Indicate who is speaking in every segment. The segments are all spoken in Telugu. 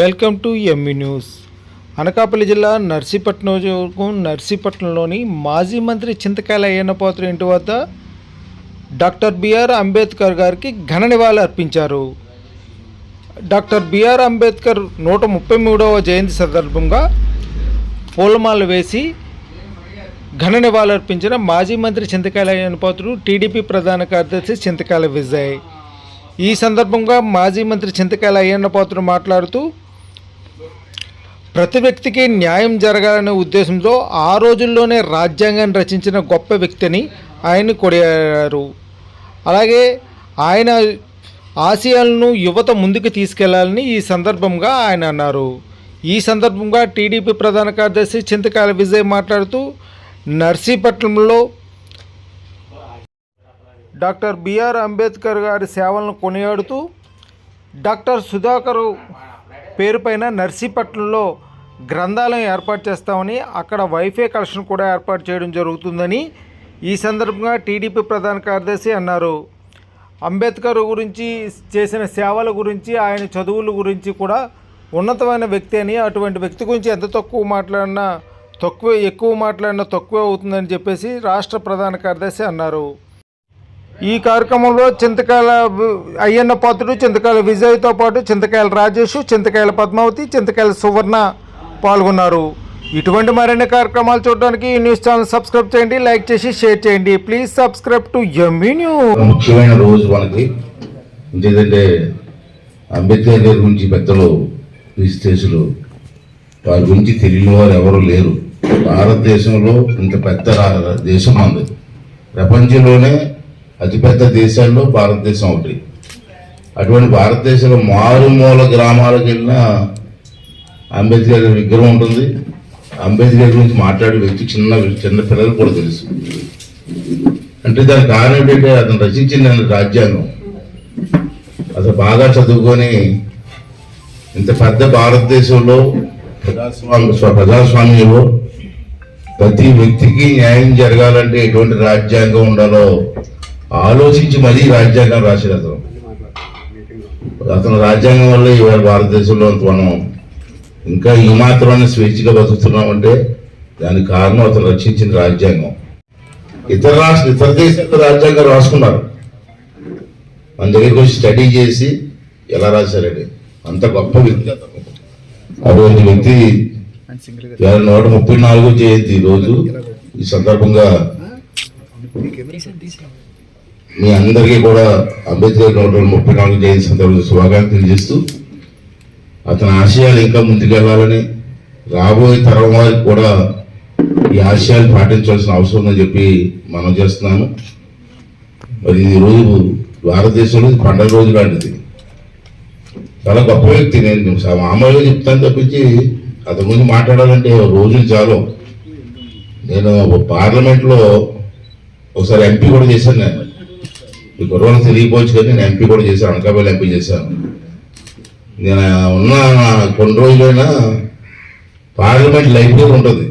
Speaker 1: Welcome to M E news Anakapalli జిల్లా నర్సీపట్నం నర్సీపట్నంలోని మాజీ మంత్రి చింతకాయల అయ్యన్నపాత్ర ఇంటి వద్ద డాక్టర్ బిఆర్ అంబేద్కర్ గారికి ఘన నివాళులు అర్పించారు. డాక్టర్ బిఆర్ అంబేద్కర్ నూట ముప్పై మూడవ జయంతి సందర్భంగా పూలమాల వేసి ఘన నివాళులు అర్పించిన మాజీ మంత్రి చింతకాయల అయ్యన్నపాత్రుడు టీడీపీ ప్రధాన కార్యదర్శి చింతకాయల విజయ్. ఈ సందర్భంగా మాజీ మంత్రి చింతకాయల అయ్యన్నపాత్రుడు మాట్లాడుతూ ప్రతి వ్యక్తికి న్యాయం జరగాలనే ఉద్దేశంతో ఆ రోజుల్లోనే రాజ్యాంగాన్ని రచించిన గొప్ప వ్యక్తిని ఆయన కొడియారు. అలాగే ఆయన ఆశయాలను యువత ముందుకు తీసుకెళ్ళాలని ఈ సందర్భంగా ఆయన అన్నారు. ఈ సందర్భంగా టీడీపీ ప్రధాన కార్యదర్శి చింతకాల విజయ్ మాట్లాడుతూ నర్సీపట్నంలో డాక్టర్ బిఆర్ అంబేద్కర్ గారి సేవలను కొనియాడుతూ డాక్టర్ సుధాకర్ పేరుపైన నర్సీపట్నంలో గ్రంథాలయం ఏర్పాటు చేస్తామని అక్కడ వైఫై కలెక్షన్ కూడా ఏర్పాటు చేయడం జరుగుతుందని ఈ సందర్భంగా టీడీపీ ప్రధాన కార్యదర్శి అన్నారు. అంబేద్కర్ గురించి చేసిన సేవల గురించి ఆయన చదువుల గురించి కూడా ఉన్నతమైన వ్యక్తి అని అటువంటి వ్యక్తి గురించి ఎంత తక్కువ మాట్లాడినా తక్కువ ఎక్కువ మాట్లాడినా తక్కువే అవుతుందని చెప్పేసి రాష్ట్ర ప్రధాన కార్యదర్శి అన్నారు. ఈ కార్యక్రమంలో చింతకాయల అయ్యన్న పాత్రుడు చింతకాయల విజయ్తో పాటు చింతకాయల రాజేష్ చింతకాయల పద్మావతి చింతకాయల సువర్ణ పాల్గొన్నారు. ఇటువంటి మరిన్ని కార్యక్రమాలు చూడడానికి ఈ న్యూస్ ఛానల్ సబ్స్క్రైబ్ చేయండి లైక్ చేసి షేర్ చేయండి. Please subscribe to M E news.
Speaker 2: ముఖ్యమైన రోజు మనకి ఎందుకంటే అంబేద్కర్ గారి గురించి పెద్దలు విశ్లేషులు వారి గురించి తెలియని వారు ఎవరు లేరు. భారతదేశంలో ఇంత పెద్ద దేశం ఉంది. ప్రపంచంలోనే అతిపెద్ద దేశాల్లో భారతదేశం ఒకటి. అటువంటి భారతదేశంలో మారుమూల గ్రామాలకు వెళ్ళిన అంబేద్కర్ విగ్రహం ఉంటుంది. అంబేద్కర్ గురించి మాట్లాడే వ్యక్తి చిన్న చిన్న పిల్లలు కూడా తెలుసు. అంటే దానికి కారణం ఏంటంటే అతను రచించిన రాజ్యాంగం. అసలు బాగా చదువుకొని ఇంత పెద్ద భారతదేశంలో ప్రజాస్వామ్య ప్రజాస్వామ్యంలో ప్రతి వ్యక్తికి న్యాయం జరగాలంటే ఎటువంటి రాజ్యాంగం ఉండాలో ఆలోచించి మరీ రాజ్యాంగం రాశాడు అతను. అతను రాజ్యాంగం వల్ల ఇవాళ భారతదేశంలో మనం ఇంకా ఈ మాత్రమే స్వేచ్ఛగా బతుకుతున్నామంటే దానికి కారణం అతను రక్షించిన రాజ్యాంగం. ఇతర రాష్ట్ర ఇతర దేశాల రాజ్యాంగం రాసుకున్నారు. మన దగ్గరికి వచ్చి స్టడీ చేసి ఎలా రాశారండి? అంత గొప్ప వ్యక్తి అటువంటి వ్యక్తి నూట ముప్పై నాలుగో జయంతి ఈ రోజు ఈ సందర్భంగా మీ అందరికీ కూడా అంబేద్కర్ నూట ముప్పై నాలుగు జయంతి సందర్భంగా శుభాకాంక్షలు చేస్తూ అతని ఆశయాలు ఇంకా ముందుకెళ్ళాలని రాబోయే తరం వారికి కూడా ఈ ఆశయాలు పాటించాల్సిన అవసరం ఉందని చెప్పి మనం చేస్తున్నాను మరి ఈ రోజు భారతదేశంలో పండగ రోజు లాంటిది. చాలా గొప్ప వ్యక్తి నేను సా- మామూలుగా చెప్తాను తప్పించి అతని గురించి మాట్లాడాలంటే రోజులు చాలు. నేను పార్లమెంట్లో ఒకసారి ఎంపీ కూడా చేశాను నేను. ఈ కుర్రోలు తెలియకపోవచ్చు కానీ నేను ఎంపీ కూడా చేశాను అనకాపల్లి ఎంపీ చేశాను. నేను ఉన్న కొన్ని రోజులైనా పార్లమెంట్ లైబ్రరీ ఉంటుంది.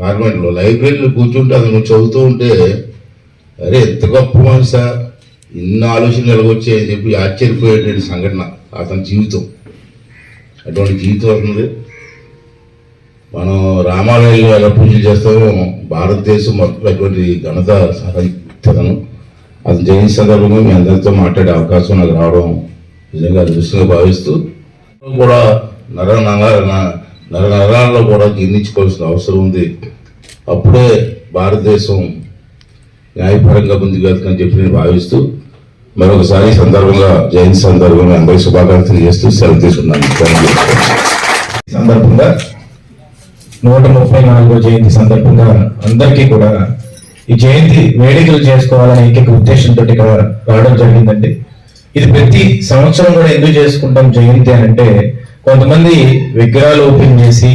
Speaker 2: పార్లమెంట్లో లైబ్రరీలో కూర్చుంటే అతను చదువుతూ ఉంటే అరే ఎంత గొప్ప మనిషి ఇన్ని ఆలోచనలు ఎలాగొచ్చాయని చెప్పి ఆశ్చర్యపోయేటువంటి సంఘటన అతని జీవితం. అటువంటి జీవితం అవుతుంది మనం రామాలయంలో ఎలా పూజలు చేస్తామో భారతదేశం మొత్తం అటువంటి ఘనత సాధించదను అది జయంతి సందర్భంగా మీ అందరితో మాట్లాడే అవకాశం నాకు రావడం నిజంగా అదృష్టంగా భావిస్తూ కూడా నర నర నర నరాల్లో కూడా జీర్ణించుకోవాల్సిన అవసరం ఉంది. అప్పుడే భారతదేశం న్యాయపరంగా ముందుకు వెళ్తుందని చెప్పి నేను భావిస్తూ మరొకసారి సందర్భంగా జయంతి సందర్భంగా అందరి శుభాకాంక్షలు చేస్తూ సెలవు తీసుకున్నాను.
Speaker 3: ఈ సందర్భంగా నూట ముప్పై నాలుగో జయంతి సందర్భంగా అందరికీ కూడా ఈ జయంతి వేడుకలు చేసుకోవాలనే ఏకైక ఉద్దేశంతో ఇక్కడ రావడం జరిగిందండి. ఇది ప్రతి సంవత్సరం కూడా ఎందుకు చేసుకుంటాం జయంతి అని అంటే కొంతమంది విగ్రహాలు ఓపెన్ చేసి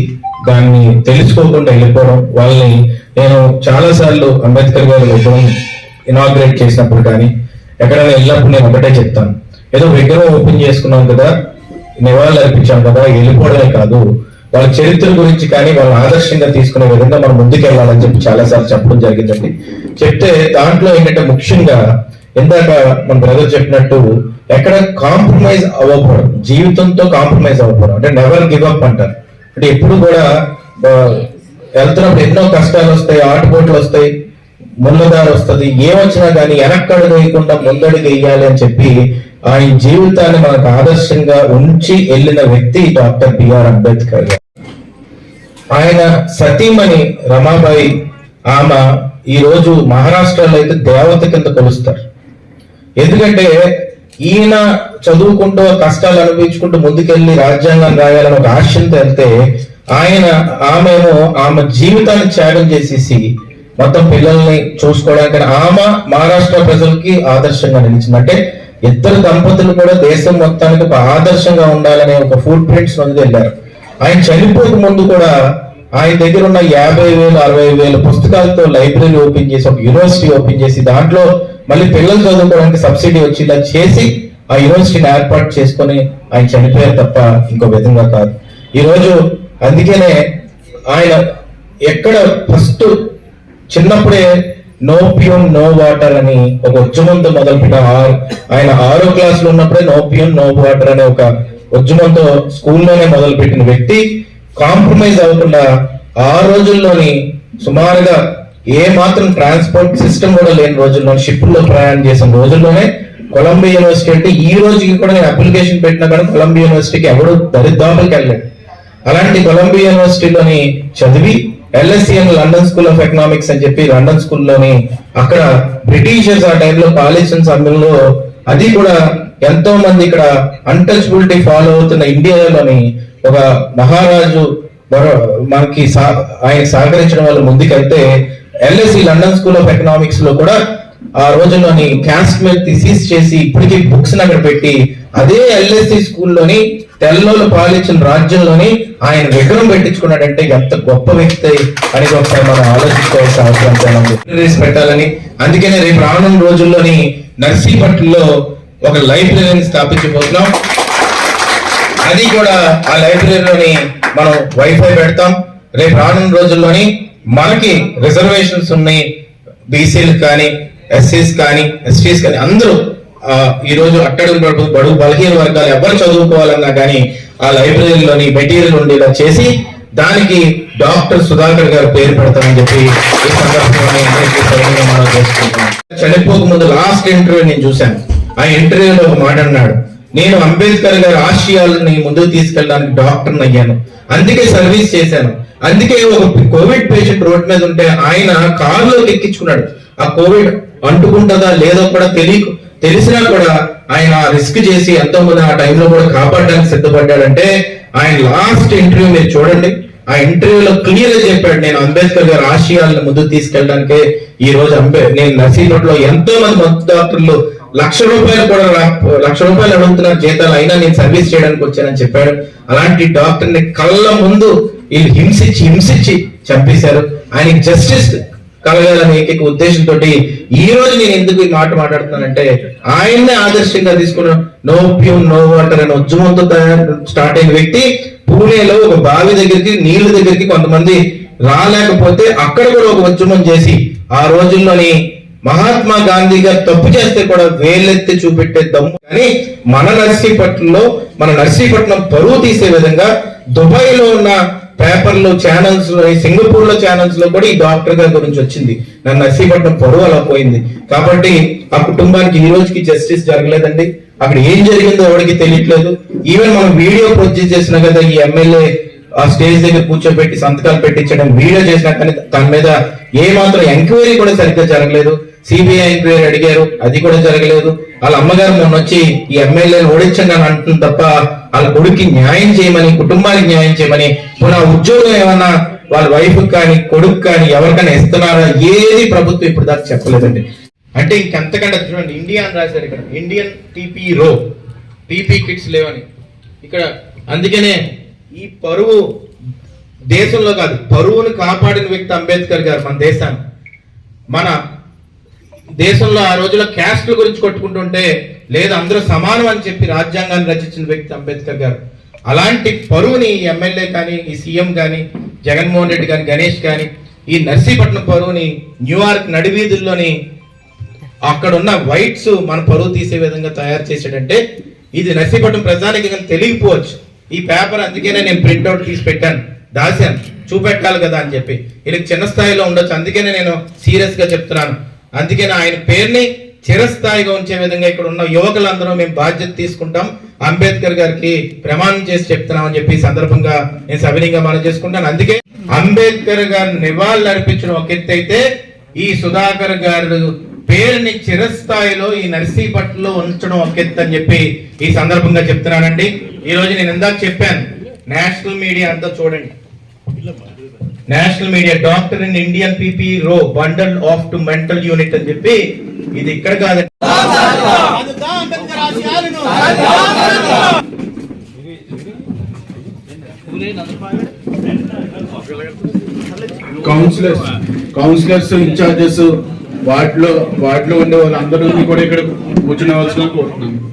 Speaker 3: దాన్ని తెలుసుకోకుండా వెళ్ళిపోవడం వాళ్ళని నేను చాలా సార్లు అంబేద్కర్ గారి విగ్రహం ఇనాగ్రేట్ చేసినప్పుడు కానీ ఎక్కడైనా వెళ్ళినప్పుడు నేను ఒకటే చెప్తాను. ఏదో విగ్రహం ఓపెన్ చేసుకున్నాం కదా నివాళులు అర్పించాం కదా వెళ్ళిపోవడమే కాదు వాళ్ళ చరిత్ర గురించి కానీ వాళ్ళని ఆదర్శంగా తీసుకునే విధంగా మనం ముందుకెళ్ళాలని చెప్పి చాలా సార్లు చెప్పడం జరిగిందండి. చెప్తే దాంట్లో ఏంటంటే ముఖ్యంగా ఇందాక మన బ్రదర్ చెప్పినట్టు ఎక్కడ కాంప్రమైజ్ అవ్వకూడదు. జీవితంతో కాంప్రమైజ్ అవ్వకూడదు. అంటే నెవర్ గివ్ అప్ అంటారు. అంటే ఎప్పుడు కూడా వెళ్తున్నప్పుడు ఎన్నో కష్టాలు వస్తాయి ఆటుపోట్లు వస్తాయి ముళ్ళదారు వస్తుంది. ఏమొచ్చినా కానీ వెనక్కడుగు వేయకుండా ముందడుగు వేయాలి అని చెప్పి ఆయన జీవితాన్ని మనకు ఆదర్శంగా ఉంచి వెళ్ళిన వ్యక్తి డాక్టర్ బిఆర్ అంబేద్కర్ గారు. ఆయన సతీమణి రమాబాయి ఆమె ఈ రోజు మహారాష్ట్రలో అయితే దేవత కింద కొలుస్తారు. ఎందుకంటే ఈయన చదువుకుంటూ కష్టాలు అనుభవించుకుంటూ ముందుకెళ్ళి రాజ్యాంగం రాయాలని ఒక ఆశంతో వెళ్తే ఆయన ఆమెను ఆమె జీవితాన్ని త్యాగం చేసేసి మొత్తం పిల్లల్ని చూసుకోవడానికి ఆమె మహారాష్ట్ర ప్రజలకి ఆదర్శంగా నిలిచింది. అంటే ఇద్దరు దంపతులు కూడా దేశం మొత్తానికి ఒక ఆదర్శంగా ఉండాలనే ఒక ఫుడ్ ప్రింట్స్ నుండి వెళ్ళారు ఆయన చనిపోక ముందు కూడా ఆయన దగ్గర ఉన్న యాభై వేలు అరవై వేల పుస్తకాలతో లైబ్రరీ ఓపెన్ చేసి ఒక యూనివర్సిటీ ఓపెన్ చేసి దాంట్లో మళ్ళీ పిల్లలు చదువుకోవడానికి సబ్సిడీ వచ్చి ఇలా చేసి ఆ యూనివర్సిటీని ఏర్పాటు చేసుకొని ఆయన చనిపోయారు తప్ప ఇంకో విధంగా కాదు. ఈరోజు అందుకనే ఆయన ఎక్కడ ఫస్ట్ చిన్నప్పుడే నో ప్యూన్ నో వాటర్ అని ఒక ఉద్యమంతో మొదలుపెట్టిన ఆయన ఆరో క్లాస్లో ఉన్నప్పుడే నో ప్యూన్ నో వాటర్ అనే ఒక ఉద్యమంతో స్కూల్లోనే మొదలుపెట్టిన వ్యక్తి కాంప్రమైజ్ అవ్వకుండా ఆ రోజుల్లోని సుమారుగా ఏ మాత్రం ట్రాన్స్పోర్ట్ సిస్టమ్ కూడా లేని రోజుల్లో షిప్పుల్లో ప్రయాణం చేసిన రోజుల్లోనే కొలంబియా యూనివర్సిటీ అంటే ఈ రోజుకి కూడా నేను అప్లికేషన్ పెట్టినా కానీ కొలంబియా యూనివర్సిటీకి ఎవడు దరిద్రాపులకి వెళ్ళాడు అలాంటి కొలంబియా యూనివర్సిటీలోని చదివి ఎల్ఎస్సిఎన్ లండన్ స్కూల్ ఆఫ్ ఎకనామిక్స్ అని చెప్పి లండన్ స్కూల్లోని అక్కడ బ్రిటిషర్స్ ఆ టైంలో పాలిషన్ సమయంలో అది కూడా ఎంతో మంది ఇక్కడ అన్టచబిలిటీ ఫాలో అవుతున్న ఇండియాలోని ఒక మహారాజు మనకి ఆయన సహకరించడం వల్ల ముందుకెళ్తే ఎల్ఎస్సి లండన్ స్కూల్ ఆఫ్ ఎకనామిక్స్లో కూడా ఆ రోజుల్లోని క్యాస్ట్ మీద సీజ్ చేసి ఇప్పటికీ బుక్స్ అక్కడ పెట్టి అదే ఎల్ఎస్సి స్కూల్లోని తెల్లోలు పాలించిన రాజ్యంలోని ఆయన విగ్రహం పెట్టించుకున్నాడంటే ఎంత గొప్ప వ్యక్తి అనేది ఒకసారి మనం ఆలోచించుకోవాల్సిన అవసరం పెట్టాలని. అందుకనే రేపు రానున్న రోజుల్లోని నర్సీపట్నంలో ఒక లైబ్రరీని స్థాపించబోతున్నాం. అది కూడా ఆ లైబ్రరీలోని మనం వైఫై పెడతాం. రేపు రానున్న రోజుల్లోని మనకి రిజర్వేషన్స్ ఉన్నాయి. బీసీలు కానీ ఎస్సీస్ కానీ ఎస్టీస్ కానీ అందరూ ఈ రోజు అట్టడుగు బడుగు బడుగు బలహీన వర్గాలు ఎవరు చదువుకోవాలన్నా కానీ ఆ లైబ్రరీలోని మెటీరియల్ ఉండేలా చేసి దానికి డాక్టర్ సుధాకర్ గారు పేరు పెడతామని చెప్పి ఈ సందర్భంగా నేను చనిపోక ముందు లాస్ట్ ఇంటర్వ్యూ నేను చూశాను. ఆ ఇంటర్వ్యూలో ఒక మాట అన్నాడు. నేను అంబేద్కర్ గారి ఆశయాలని ముందుకు తీసుకెళ్ళడానికి డాక్టర్ అయ్యాను. అందుకే సర్వీస్ చేశాను. అందుకే ఒక కోవిడ్ పేషెంట్ రోడ్ మీద ఉంటే ఆయన కారులోకి ఎక్కించుకున్నాడు. ఆ కోవిడ్ అంటుకుంటుందా లేదో కూడా తెలియ తెలిసినా కూడా ఆయన రిస్క్ చేసి ఎంతో మంది ఆ టైంలో కూడా కాపాడడానికి సిద్ధపడ్డాడంటే ఆయన లాస్ట్ ఇంటర్వ్యూ మీరు చూడండి. ఆ ఇంటర్వ్యూలో క్లియర్గా చెప్పాడు నేను అంబేద్కర్ గారి ఆశయాలను ముందుకు తీసుకెళ్ళడానికి ఈ రోజు అంబే నేను నర్సీపట్లో ఎంతో మంది మంతు డాక్టర్లు లక్ష రూపాయలు కూడా లక్ష రూపాయలు అడుగుతున్నారు జీతాలు అయినా నేను సర్వీస్ చేయడానికి వచ్చానని చెప్పాడు. అలాంటి డాక్టర్ని కళ్ళ ముందు వీళ్ళు హింసించి హింసించి చంపేశారు. ఆయన జస్టిస్ కలగాలనే ఏకైక ఉద్దేశంతో ఈ రోజు నేను ఎందుకు ఈ మాట మాట్లాడుతున్నానంటే ఆయన్నే ఆదర్శంగా తీసుకున్న నో ప్యూమ్ నో వాటర్ అనే ఉద్యమంతో తయారు స్టార్ట్ అయిన వ్యక్తి పూణేలో ఒక బావి దగ్గరికి నీళ్ళ దగ్గరికి కొంతమంది రాలేకపోతే అక్కడ కూడా ఒక ఉద్యమం చేసి ఆ రోజుల్లోని మహాత్మా గాంధీ గారు తప్పు చేస్తే కూడా వేలెత్తి చూపెట్టే దమ్ము. కానీ మన నర్సీపట్నంలో మన నర్సీపట్నం పరువు తీసే విధంగా దుబాయ్లో ఉన్న పేపర్లు ఛానల్స్లో సింగపూర్లో ఛానల్స్లో కూడా ఈ డాక్టర్ గారి గురించి వచ్చింది. నన్ను నర్సీపట్నం పరువు అలా పోయింది. కాబట్టి ఆ కుటుంబానికి ఈ రోజుకి జస్టిస్ జరగలేదండి. అక్కడ ఏం జరిగిందో ఎవరికి తెలియట్లేదు. ఈవెన్ మనం వీడియో ప్రొడ్యూస్ చేసిన కదా ఈ ఎమ్మెల్యే ఆ స్టేజ్ దగ్గర కూర్చోబెట్టి సంతకాలు పెట్టించడం వీడియో చేసినా కానీ దాని మీద ఏ మాత్రం ఎంక్వైరీ కూడా సరిగ్గా జరగలేదు. సిబిఐ ఎంక్వైరీ అడిగారు. అది కూడా జరగలేదు. వాళ్ళ అమ్మగారు మొన్న వచ్చి ఈ ఎమ్మెల్యేని ఓడించండి అని అంటుంది తప్ప వాళ్ళ కొడుక్కి న్యాయం చేయమని కుటుంబానికి న్యాయం చేయమని మన ఉద్యోగులు ఉద్యోగం ఏమన్నా వాళ్ళ వైఫ్ కానీ కొడుకు కానీ ఎవరికైనా ఇస్తున్నారా? ఏది ప్రభుత్వం ఇప్పుడు దాకా చెప్పలేదండి. అంటే ఇంకెంతకంటే చూడండి ఇండియా అని రాశారు ఇక్కడ. ఇండియన్ టీపీ రో టీపీ కిట్స్ లేవని. ఇక్కడ అందుకనే ఈ పరువు దేశంలో కాదు పరువును కాపాడిన వ్యక్తి అంబేద్కర్ గారు మన దేశాన్ని. మన దేశంలో ఆ రోజుల్లో క్యాస్ట్ల గురించి కొట్టుకుంటుంటే లేదు అందరూ సమానం అని చెప్పి రాజ్యాంగాన్ని రచించిన వ్యక్తి అంబేద్కర్ గారు. అలాంటి పరువుని ఈ ఎమ్మెల్యే కానీ ఈ సీఎం కానీ జగన్మోహన్ రెడ్డి కానీ గణేష్ కానీ ఈ నర్సీపట్నం పరువుని న్యూయార్క్ నడివీధుల్లోని అక్కడ ఉన్న వైట్స్ మన పరువు తీసే విధంగా తయారు చేసాడంటే ఇది నర్సీపట్నం ప్రజానికి కానీ తెలియకపోవచ్చు. ఈ పేపర్ అందుకనే నేను ప్రింట్అవుట్ తీసి పెట్టాను. దాశాను. చూపెట్టాలి కదా అని చెప్పి. వీళ్ళకి చిన్న స్థాయిలో ఉండొచ్చు. అందుకనే నేను సీరియస్గా చెప్తున్నాను. అందుకని ఆయన పేరుని చిరస్థాయిగా ఉంచే విధంగా ఇక్కడ ఉన్న యువకులందరూ మేము బాధ్యత తీసుకుంటాం. అంబేద్కర్ గారికి ప్రమాణం చేసి చెప్తున్నామని చెప్పి సందర్భంగా నేను సవినీయంగా మనం చేసుకుంటాను. అందుకే అంబేద్కర్ గారు నివాళులు అర్పించడం ఒక ఎత్తు అయితే ఈ సుధాకర్ గారు పేరుని చిరస్థాయిలో ఈ నర్సీపట్లో ఉంచడం ఒక ఎత్తు అని చెప్పి ఈ సందర్భంగా చెప్తున్నానండి. ఈ రోజు నేను ఇందాక చెప్పాను. నేషనల్ మీడియా అంతా చూడండి. National media doctor in Indian PP రో bundle off to mental unit అని చెప్పి ఇది ఇక్కడ కాదు.
Speaker 4: కౌన్సిలర్స్ కౌన్సిలర్స్ ఇన్ఛార్జెస్ వాటిలో వాటిలో ఉండే వాళ్ళందరూ కూడా ఇక్కడ కూర్చునే కోరుతున్నాను.